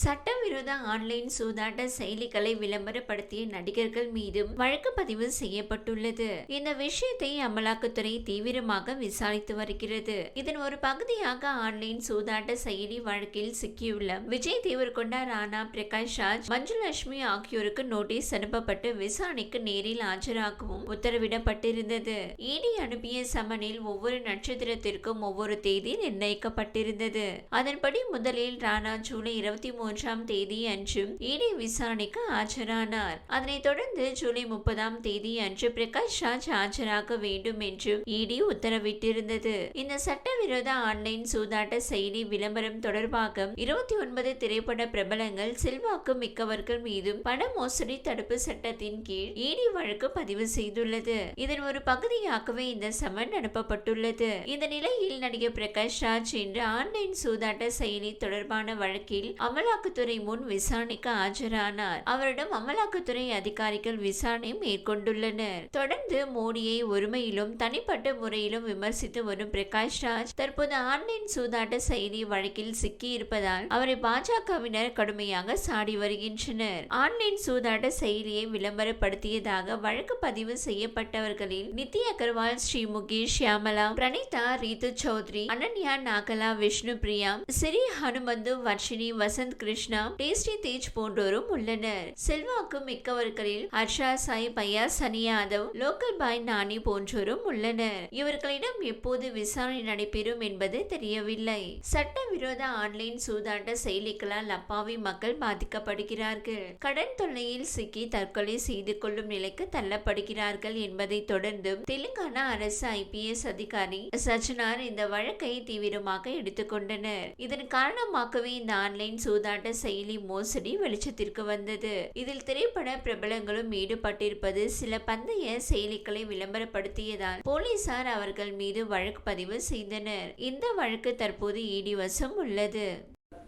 சட்டவிரோத ஆன்லைன் சூதாட்ட செயலிகளை விளம்பரப்படுத்திய நடிகர்கள் மீதும் வழக்கு பதிவு செய்யப்பட்டுள்ளது. இந்த விஷயத்தை அமலாக்கத்துறை தீவிரமாக விசாரித்து வருகிறது. இதன் ஒரு பகுதியாக ஆன்லைன் சூதாட்ட செயலி வழக்கில் சிக்கியுள்ள விஜய் தேவர்கொண்டா ராணா பிரகாஷ் ராஜ் மஞ்சுலட்சுமி ஆகியோருக்கு நோட்டீஸ் அனுப்பப்பட்டு விசாரணைக்கு நேரில் ஆஜராகவும் உத்தரவிடப்பட்டிருந்தது. இடி அனுப்பிய சமனில் ஒவ்வொரு நட்சத்திரத்திற்கும் ஒவ்வொரு தேதி நிர்ணயிக்கப்பட்டிருந்தது. அதன்படி முதலில் ராணா ஜூலை இருபத்தி மூன்றாம் தேதி அன்றும் இடி விசாரணைக்கு ஆஜரானார். அதனைத் தொடர்ந்து ஜூலை முப்பதாம் தேதி அன்று பிரகாஷ் ராஜ் ஆஜராக வேண்டும் என்றும் இடி உத்தரவிட்டிருந்தது. இந்த சட்டவிரோத ஆன்லைன் சூதாட்ட செயலி விளம்பரம் தொடர்பாக இருபத்தி ஒன்பது திரைப்பட பிரபலங்கள் செல்வாக்கு மிக்கவர்கள் மீதும் பண மோசடி தடுப்பு சட்டத்தின் கீழ் இடி வழக்கு பதிவு செய்துள்ளது. இதன் ஒரு பகுதியாகவே இந்த சமன் அனுப்பப்பட்டுள்ளது இந்த நிலையில் நடிகர் பிரகாஷ் ராஜ் இன்று ஆன்லைன் சூதாட்ட செயலி தொடர்பான வழக்கில் அமல் அமலாக்கத்துறை முன் விசாரணைக்கு ஆஜரானார். அவரிடம் அமலாக்கத்துறை அதிகாரிகள் விசாரணை மேற்கொண்டுள்ளனர். தொடர்ந்து மோடியை ஒருமையிலும் தனிப்பட்ட முறையிலும் விமர்சித்து வரும் பிரகாஷ் ராஜ் தற்போது ஆன்லைன் சூதாட்ட செயலி வழக்கில் சிக்கியிருப்பதால் அவரை பாஜகவினர் கடுமையாக சாடி வருகின்றனர். ஆன்லைன் சூதாட்ட செயலியை விளம்பரப்படுத்தியதாக வழக்கு பதிவு செய்யப்பட்டவர்களில் நித்தி அகர்வால் ஸ்ரீ முகேஷ் ஷியாமலா பிரணீதா ரீது சௌத்ரி அனன்யா நாகலா விஷ்ணு பிரியா சிறி ஹனுமந்து வர்ஷினி வசந்த் கிருஷ்ணா டேஸ்டி தேஜ் போன்றோரும் உள்ளனர். செல்வாக்கு மிக்கவர்களில் ஹர்ஷா சாய் பையா சனி யாதவ் லோக்கல் பாய் நானி போன்றோரும் உள்ளனர். இவர்களிடம் எப்போது விசாரணை நடைபெறும் என்பது தெரியவில்லை. சட்டவிரோத ஆன்லைன் சூதாட்ட செயலிகளால் அப்பாவி மக்கள் பாதிக்கப்படுகிறார்கள். கடன் தொல்லையில் சிக்கி தற்கொலை செய்து கொள்ளும் நிலைக்கு தள்ளப்படுகிறார்கள் என்பதை தொடர்ந்தும் தெலுங்கானா அரசு ஐபிஎஸ் அதிகாரி சஜ்னார் இந்த வழக்கை தீவிரமாக எடுத்துக்கொண்டனர் இதன் காரணமாகவே இந்த ஆன்லைன் சூதாட்ட செயலி மோசடி வெளிச்சத்திற்கு வந்தது. இதில் திரைப்பட பிரபலங்களும் ஈடுபட்டிருப்பது சில பந்தய செயலிகளை விளம்பரப்படுத்தியதால் போலீசார் அவர்கள் மீது வழக்கு பதிவு செய்தனர். இந்த வழக்கு தற்போது இடி வசம் உள்ளது.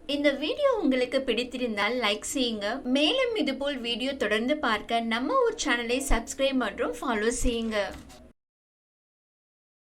இந்த வீடியோ உங்களுக்கு பிடித்திருந்தால் லைக் செய்யுங்க. மேலும் இதுபோல் வீடியோ தொடர்ந்து பார்க்க நம்ம ஒரு சேனலை சப்ஸ்கிரைப் மற்றும் ஃபாலோ செய்யுங்க.